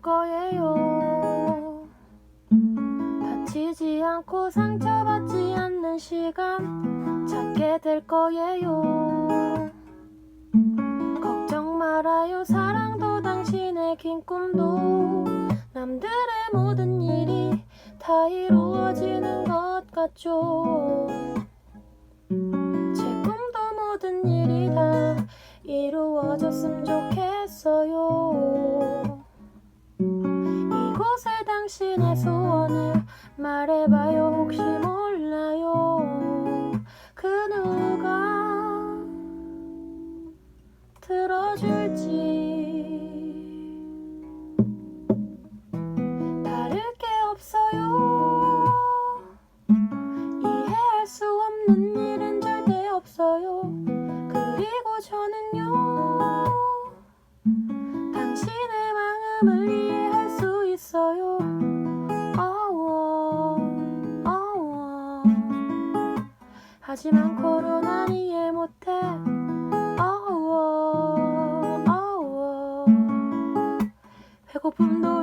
거예요. 다치지 않고 상처받지 않는 시간 찾게 될 거예요. 걱정 말아요 사랑도 당신의 긴 꿈도 남들의 모든 일이 다 이루어지는 것 같죠 제 꿈도 모든 일이 다 이루어졌으면 좋겠어요 곳에 당신의 소원을 말해봐요. 혹시 몰라요? 그 누가 들어줄지. 다를 게 없어요. 이해할 수 없는 일은 절대 없어요. 그리고 저는요 당신의 마음을 이해할 수 있어요. 아워 아워. 하지만 코로난 이해 못해. 아워 아워. 배고픔도